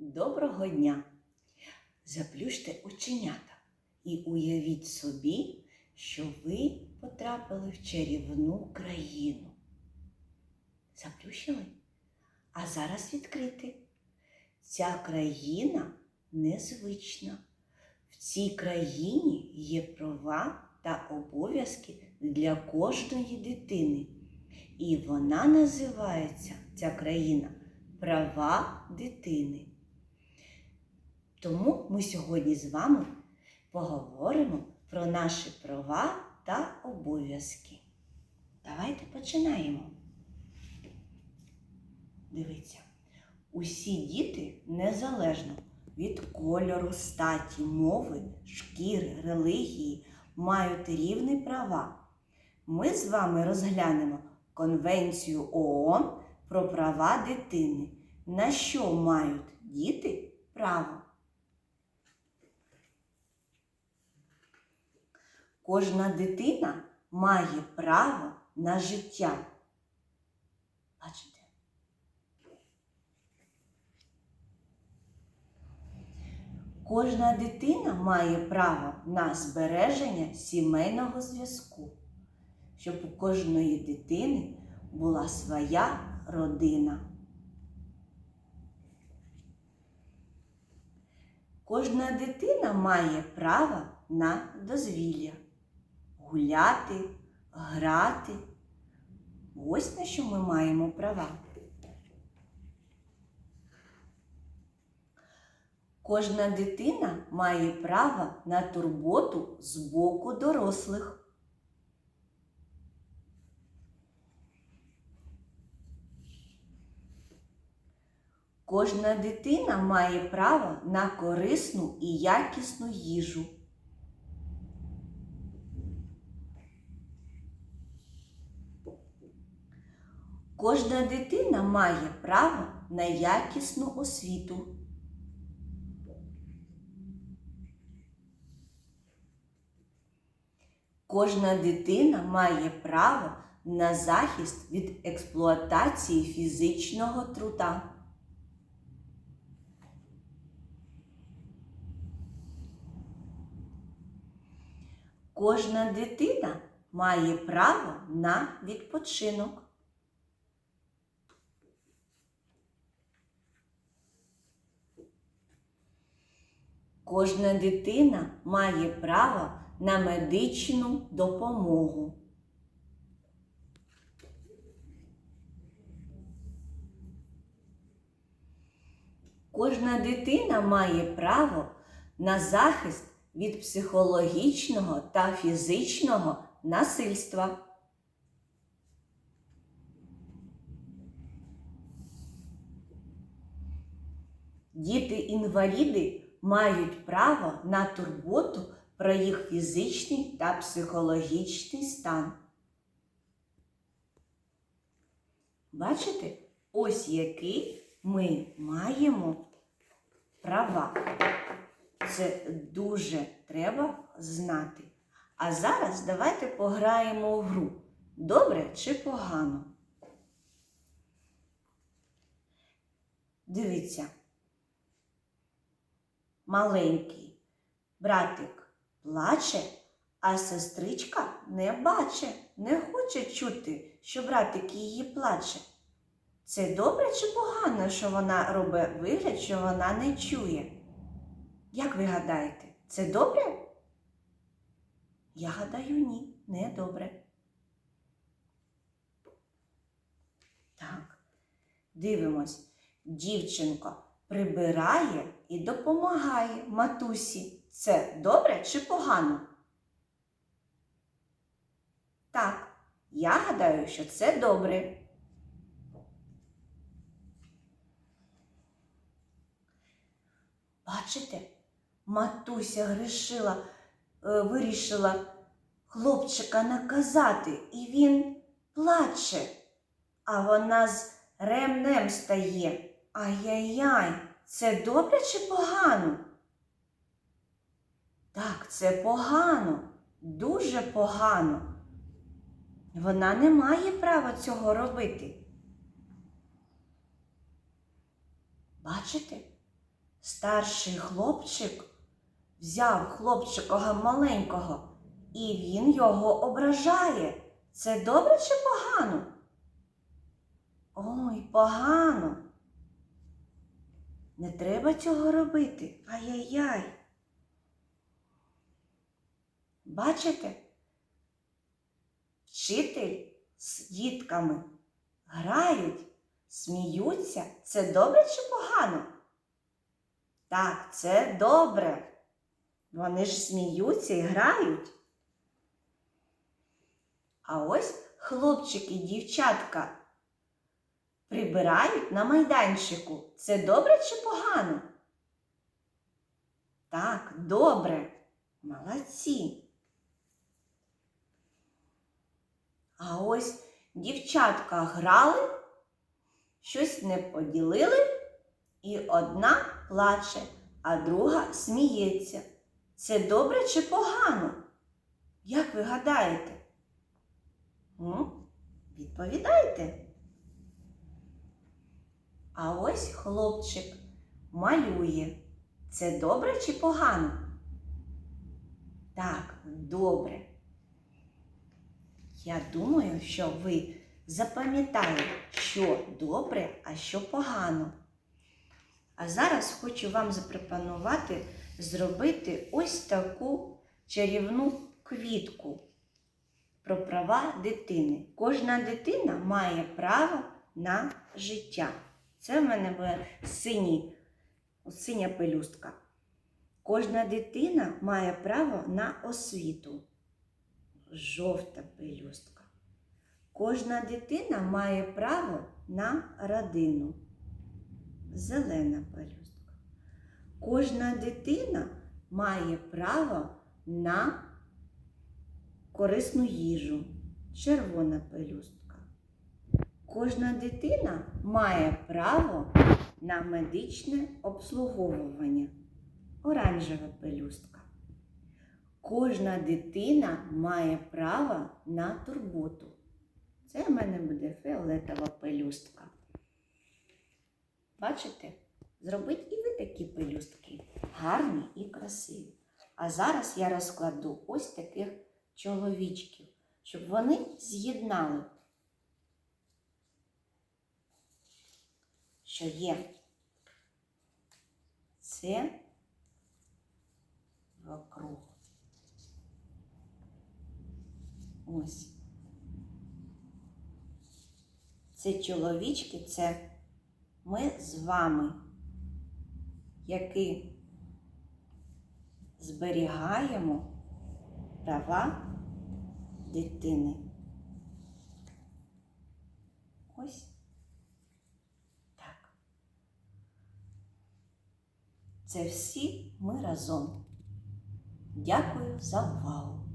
Доброго дня! Заплющте оченята і уявіть собі, що ви потрапили в чарівну країну. Заплющили? А зараз відкрити. Ця країна незвична. В цій країні є права та обов'язки для кожної дитини. І вона називається, ця країна, права дитини. Тому ми сьогодні з вами поговоримо про наші права та обов'язки. Давайте починаємо. Дивіться, усі діти незалежно від кольору, статі, мови, шкіри, релігії мають рівні права. Ми з вами розглянемо Конвенцію ООН про права дитини. На що мають діти право? Кожна дитина має право на життя. Бачите? Кожна дитина має право на збереження сімейного зв'язку, щоб у кожної дитини була своя родина. Кожна дитина має право на дозвілля гуляти, грати. Ось на що ми маємо права. Кожна дитина має право на турботу з боку дорослих. Кожна дитина має право на корисну і якісну їжу. Кожна дитина має право на якісну освіту. Кожна дитина має право на захист від експлуатації фізичного труда. Кожна дитина має право на відпочинок. Кожна дитина має право на медичну допомогу. Кожна дитина має право на захист від психологічного та фізичного насильства. Діти-інваліди мають право на турботу про їх фізичний та психологічний стан. Бачите, ось які ми маємо права. Це дуже треба знати. А зараз давайте пограємо в гру. Добре чи погано? Дивіться. Маленький братик плаче, а сестричка не баче, не хоче чути, що братик її плаче. Це добре чи погано, що вона робить вигляд, що вона не чує? Як ви гадаєте, це добре? Я гадаю, ні, не добре. Так, дивимось, дівчинка прибирає і допомагає матусі. Це добре чи погано? Так, я гадаю, що це добре. Бачите, матуся грішила, е, вирішила хлопчика наказати, і він плаче, а вона з ремнем стає. Ай-яй-яй, це добре чи погано? Так, це погано, дуже погано. Вона не має права цього робити. Бачите? старший хлопчик взяв хлопчика маленького, і він його ображає. Це добре чи погано? Ой, погано. Не треба цього робити. Ай-яй-яй. Бачите? Вчитель з дітками грають, сміються. Це добре чи погано? Так, це добре. Вони ж сміються і грають. А ось хлопчики і дівчатка прибирають на майданчику. Це добре чи погано? Так, добре. Молодці. А ось дівчатка грали, щось не поділили, і одна плаче, а друга сміється. Це добре чи погано? Як ви гадаєте? Відповідайте. А ось хлопчик малює. Це добре чи погано? Так, добре. Я думаю, що ви запам'ятали, що добре, а що погано. А зараз хочу вам запропонувати зробити ось таку чарівну квітку про права дитини. Кожна дитина має право на життя. Це в мене буде синій, синя пелюстка. Кожна дитина має право на освіту. Жовта пелюстка. Кожна дитина має право на родину. Зелена пелюстка. Кожна дитина має право на корисну їжу. Червона пелюстка. Кожна дитина має право на медичне обслуговування. Оранжева пелюстка. Кожна дитина має право на турботу. Це в мене буде фіолетова пелюстка. Бачите? Зробіть і ви такі пелюстки. Гарні і красиві. А зараз я розкладу ось таких чоловічків, щоб вони з'єднали, що є. Це вокруг. Ось. Це чоловічки, це ми з вами, які зберігаємо права дитини. Ось так. Це всі ми разом. Дякую за увагу.